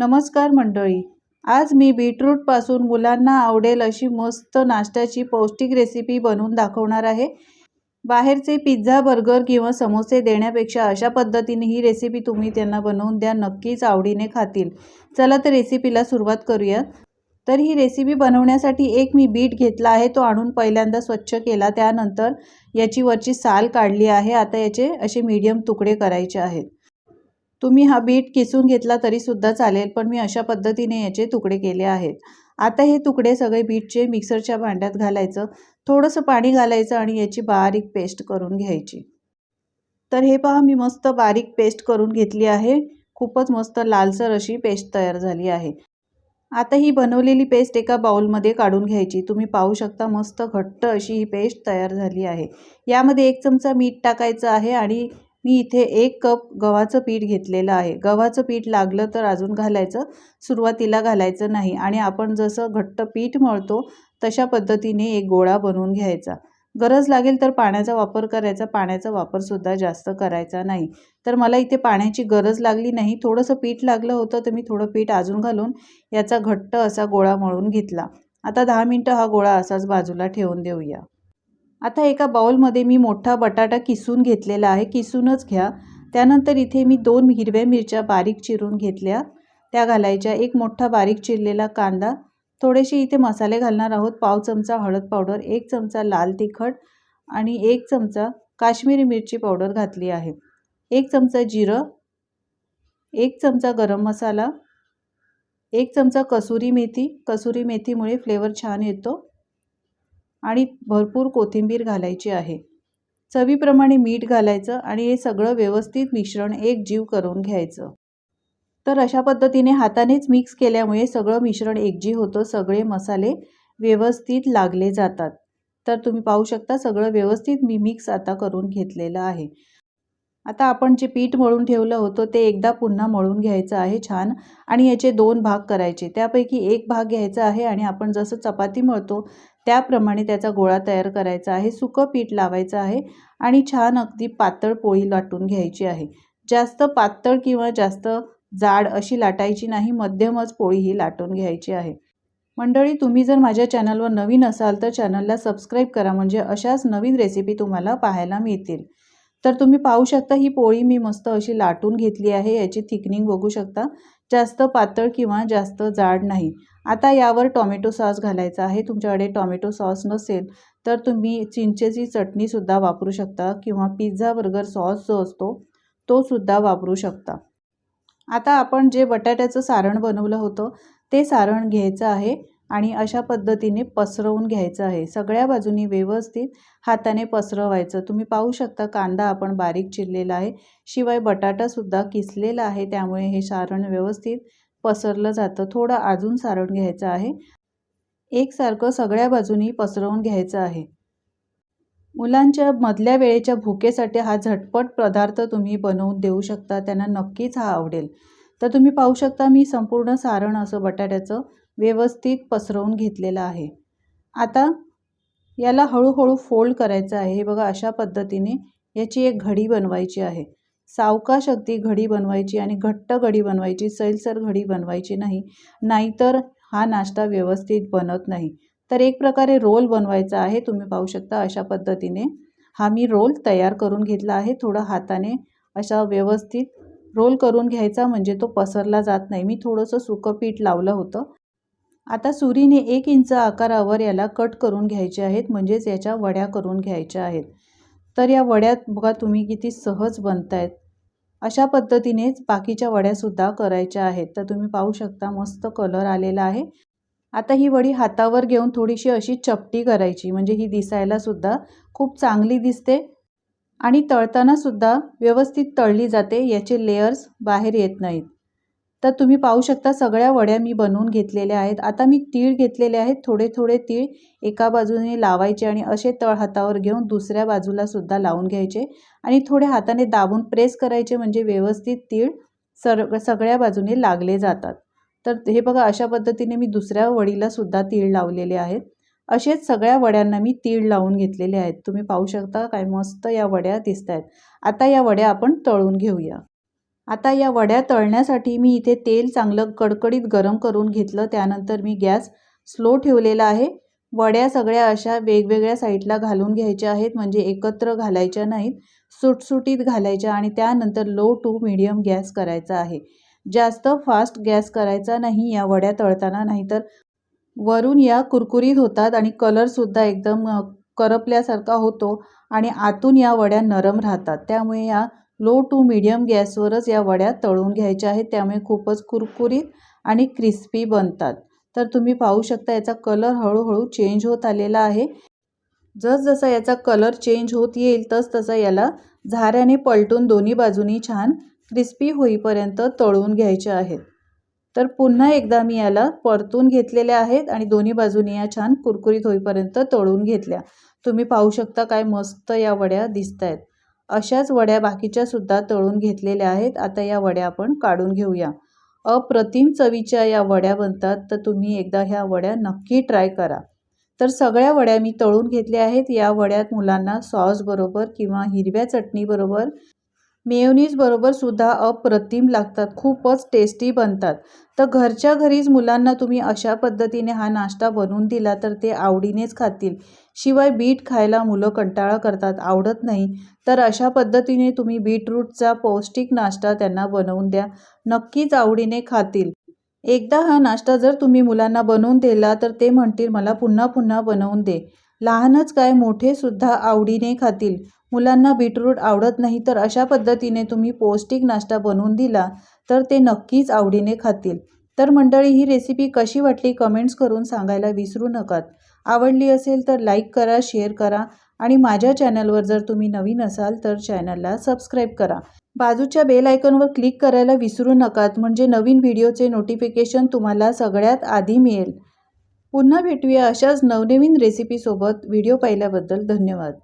नमस्कार मंडळी. आज मी बीटरूटपासून मुलांना आवडेल अशी मस्त नाश्त्याची पौष्टिक रेसिपी बनवून दाखवणार आहे. बाहेरचे पिझ्झा बर्गर किंवा समोसे देण्यापेक्षा अशा पद्धतीने ही रेसिपी तुम्ही त्यांना बनवून द्या नक्कीच आवडीने खातील. चला तर रेसिपीला सुरुवात करूया. तर ही रेसिपी बनवण्यासाठी एक मी बीट घेतला आहे तो आणून पहिल्यांदा स्वच्छ केला. त्यानंतर याची वरची साल काढली आहे. आता याचे असे मीडियम तुकडे करायचे आहेत. तुम्ही हा बीट किसून घेतला तरीसुद्धा चालेल पण मी अशा पद्धतीने याचे तुकडे केले आहेत. आता हे तुकडे सगळे बीटचे मिक्सरच्या भांड्यात घालायचं थोडंसं पाणी घालायचं आणि याची बारीक पेस्ट करून घ्यायची. तर हे पहा मी मस्त बारीक पेस्ट करून घेतली आहे. खूपच मस्त लालसर अशी पेस्ट तयार झाली आहे. आता ही बनवलेली पेस्ट एका बाउलमध्ये काढून घ्यायची. तुम्ही पाहू शकता मस्त घट्ट अशी ही पेस्ट तयार झाली आहे. यामध्ये एक चमचा मीठ टाकायचं आहे आणि मी इथे एक कप गव्हाचं पीठ घेतलेलं आहे. गव्हाचं पीठ लागलं तर अजून घालायचं. सुरुवातीला घालायचं नाही आणि आपण जसं घट्ट पीठ मळतो तशा पद्धतीने एक गोळा बनवून घ्यायचा. गरज लागेल तर पाण्याचा वापर करायचा. पाण्याचा वापरसुद्धा जास्त करायचा नाही. तर मला इथे पाण्याची गरज लागली नाही. थोडंसं पीठ लागलं होतं तर मी थोडं पीठ अजून घालून याचा घट्ट असा गोळा मळून घेतला. आता दहा मिनटं हा गोळा असाच बाजूला ठेवून देऊया. आता एका बाउलमध्ये मी मोठा बटाटा किसून घेतलेला आहे. किसूनच घ्या. त्यानंतर इथे मी दोन हिरव्या मिरच्या बारीक चिरून घेतल्या. त्या घालायच्या. एक मोठा बारीक चिरलेला कांदा. थोडेसे इथे मसाले घालणार आहोत. पाव चमचा हळद पावडर एक चमचा लाल तिखट आणि एक चमचा काश्मीरी मिरची पावडर घातली आहे. एक चमचा जिरं एक चमचा गरम मसाला एक चमचा कसुरी मेथी. कसुरी मेथीमुळे फ्लेवर छान येतो. आणि भरपूर कोथिंबीर घालायची आहे. चवीप्रमाणे मीठ घालायचं आणि हे सगळं व्यवस्थित मिश्रण एक जीव करून घ्यायचं. तर अशा पद्धतीने हातानेच मिक्स केल्यामुळे सगळं मिश्रण एकजीव होतं सगळे मसाले व्यवस्थित लागले जातात. तर तुम्ही पाहू शकता सगळं व्यवस्थित मी मिक्स आता करून घेतलेलं आहे. आता आपण जे पीठ मळून ठेवलं होतं ते एकदा पुन्हा मळून घ्यायचं आहे छान. आणि याचे दोन भाग करायचे. त्यापैकी एक भाग घ्यायचा आहे आणि आपण जसं चपाती मळतो त्याप्रमाणे त्याचा गोळा तयार करायचा आहे. सुकं पीठ लावायचं आहे आणि छान अगदी पातळ पोळी लाटून घ्यायची आहे. जास्त पातळ किंवा जास्त जाड अशी लाटायची नाही मध्यमच पोळी ही लाटून घ्यायची आहे. मंडळी तुम्ही जर माझ्या चॅनलवर नवीन असाल तर चॅनलला सबस्क्राईब करा. म्हणजे अशाच नवीन रेसिपी तुम्हाला पाहायला मिळतील. तर तुम्ही पाहू शकता ही पोळी मी मस्त अशी लाटून घेतली आहे याची थिकनिंग बघू शकता. जास्त पातळ किंवा जास्त जाड नाही. आता यावर टॉमॅटो सॉस घालायचा आहे. तुमच्याकडे टॉमॅटो सॉस नसेल तर तुम्ही चिंचेची चटणीसुद्धा वापरू शकता किंवा पिझ्झा बर्गर सॉस जो असतो तो सुद्धा वापरू शकता. आता आपण जे बटाट्याचं सारण बनवलं होतं ते सारण घ्यायचं आहे. आणि अशा पद्धतीने पसरवून घ्यायचं आहे. सगळ्या बाजूनी व्यवस्थित हाताने पसरवायचं. तुम्ही पाहू शकता कांदा आपण बारीक चिरलेला आहे. शिवाय बटाटासुद्धा किसलेला आहे. त्यामुळे हे सारण व्यवस्थित पसरलं जातं. थोडं अजून सारण घ्यायचं आहे. एकसारखं सगळ्या बाजूनी पसरवून घ्यायचं आहे. मुलांच्या मधल्या वेळेच्या भुकेसाठी हा झटपट पदार्थ तुम्ही बनवून देऊ शकता. त्यांना नक्कीच हा आवडेल. तर तुम्ही पाहू शकता मी संपूर्ण सारण असं बटाट्याचं व्यवस्थित पसरवून घेतलेलं आहे. आता याला हळूहळू फोल्ड करायचं आहे. हे बघा अशा पद्धतीने याची एक घडी बनवायची आहे. सावकाश अगदी घडी बनवायची आणि घट्ट घडी बनवायची सैलसर घडी बनवायची नाही. नाहीतर हा नाश्ता व्यवस्थित बनत नाही. तर एक प्रकारे रोल बनवायचा आहे. तुम्ही पाहू शकता अशा पद्धतीने हा मी रोल तयार करून घेतला आहे. थोडं हाताने अशा व्यवस्थित रोल करून घ्यायचा म्हणजे तो पसरला जात नाही. मी थोडंसं सुकं पीठ लावलं होतं. आता सुरीने एक इंच आकारावर याला कट करून घ्यायचे आहेत म्हणजेच याच्या वड्या करून घ्यायच्या आहेत. तर या वड्यात बघा तुम्ही किती सहज बनत आहेत अशा पद्धतीनेच बाकीच्या वड्यासुद्धा करायच्या आहेत. तर तुम्ही पाहू शकता मस्त कलर आलेला आहे. आता ही वडी हातावर घेऊन थोडीशी अशी चपटी करायची म्हणजे ही दिसायलासुद्धा खूप चांगली दिसते आणि तळतानासुद्धा व्यवस्थित तळली जाते याचे लेयर्स बाहेर येत नाहीत. तर तुम्ही पाहू शकता सगळ्या वड्या मी बनवून घेतलेल्या आहेत. आता मी तीळ घेतलेले आहेत. थोडे थोडे तीळ एका बाजूने लावायचे आणि असे तळ हातावर घेऊन दुसऱ्या बाजूला सुद्धा लावून घ्यायचे आणि थोडे हाताने दाबून प्रेस करायचे म्हणजे व्यवस्थित तीळ सर सगळ्या बाजूने लागले जातात. तर हे बघा अशा पद्धतीने मी दुसऱ्या वडीला सुद्धा तीळ लावलेले आहेत. असेच सगळ्या वड्यांना मी तीळ लावून घेतलेले आहेत. तुम्ही पाहू शकता काय मस्त या वड्या दिसत आहेत आता या वड्या आपण तळून घेऊया. आता या वड्या तळण्यासाठी मी इथे तेल चांगलं कडकडीत गरम करून घेतलं. त्यानंतर मी गॅस स्लो ठेवलेला आहे. वड्या सगळ्या अशा वेगवेगळ्या साईडला घालून घ्यायच्या आहेत म्हणजे एकत्र घालायच्या नाहीत सुटसुटीत घालायच्या आणि त्यानंतर लो टू मिडियम गॅस करायचा आहे. जास्त फास्ट गॅस करायचा नाही या वड्या तळताना नाहीतर वरून या कुरकुरीत होतात आणि कलरसुद्धा एकदम करपल्यासारखा होतो आणि आतून या वड्या नरम राहतात. त्यामुळे या लो टू मीडियम गॅसवरच या वड्या तळून घ्यायच्या आहेत. त्यामुळे खूपच कुरकुरीत आणि क्रिस्पी बनतात. तर तुम्ही पाहू शकता याचा कलर हळूहळू चेंज होत आलेला आहे. जसजसा याचा कलर चेंज होत येईल तस तसा याला झाऱ्याने पलटून दोन्ही बाजूनी छान क्रिस्पी होईपर्यंत तळून घ्यायचे आहेत. तर पुन्हा एकदा मी याला परतून घेतलेल्या आहेत आणि दोन्ही बाजूनी या छान कुरकुरीत होईपर्यंत तळून घेतल्या. तुम्ही पाहू शकता काय मस्त या वड्या दिसत आहेत अशाच वड्या बाकीच्यासुद्धा तळून घेतलेल्या आहेत. आता या वड्या आपण काढून घेऊया. अप्रतिम चवीच्या या वड्या बनतात तर तुम्ही एकदा ह्या वड्या नक्की ट्राय करा. तर सगळ्या वड्या मी तळून घेतल्या आहेत. या वड्यात मुलांना सॉसबरोबर किंवा हिरव्या चटणीबरोबर मेयोनीजबरोबर सुद्धा अप्रतिम लागतात खूपच टेस्टी बनतात. तर घरच्या घरीच मुलांना तुम्ही अशा पद्धतीने हा नाश्ता बनवून दिला तर ते आवडीनेच खातील. शिवाय बीट खायला मुलं कंटाळा करतात आवडत नाही. तर अशा पद्धतीने तुम्ही बीटरूटचा पौष्टिक नाश्ता त्यांना बनवून द्या. नक्कीच आवडीने खातील. एकदा हा नाश्ता जर तुम्ही मुलांना बनवून दिला तर ते म्हणतील मला पुन्हा पुन्हा बनवून दे. लहानच काय मोठेसुद्धा आवडीने खातील. मुलांना बीटरूट आवडत नाही तर अशा पद्धतीने तुम्ही पौष्टिक नाश्ता बनवून दिला तर ते नक्कीच आवडीने खातील. तर मंडळी ही रेसिपी कशी वाटली कमेंट्स करून सांगायला विसरू नकात. आवडली असेल तर लाईक करा शेअर करा आणि माझ्या चॅनलवर जर तुम्ही नवीन असाल तर चॅनलला सबस्क्राईब करा. बाजूच्या बेल आयकॉनवर क्लिक करायला विसरू नकात म्हणजे नवीन व्हिडिओचे नोटिफिकेशन तुम्हाला सगळ्यात आधी मिळेल. पुन्हा भेटूया अशाच नवनवीन रेसिपीसोबत व्हिडिओ पाहिल्याबद्दल धन्यवाद.